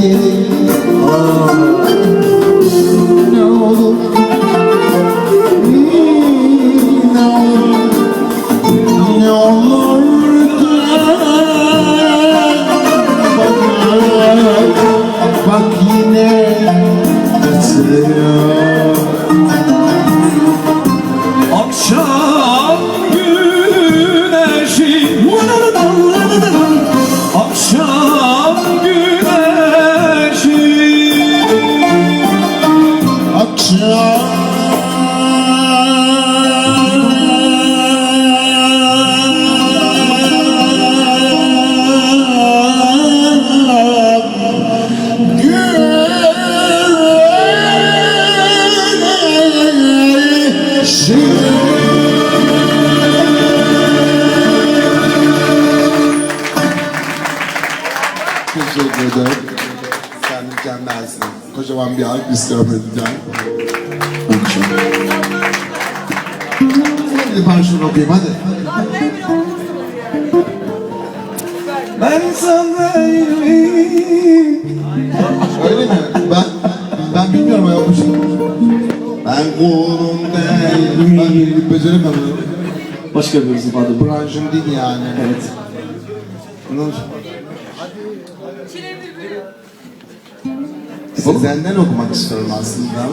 gelin Ne olur Ne olur Ne olur Bak Bak yine. Kaçırıyor Teşekkür ederim. Sen mükemmelsin. Kocaman bir alkış istiyorum edeceğim. Hadi parçanı okuyayım hadi. Ben sana Öyle mi? Ben ben bilmiyorum yapmışım. Ben kulun değilim. Ben bir beceremiyorum. Başka bir ifade bu. Branşım değil yani. Evet. Bunun... Sizden okumak istiyorum aslında.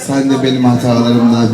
Sen de benim hatalarımdan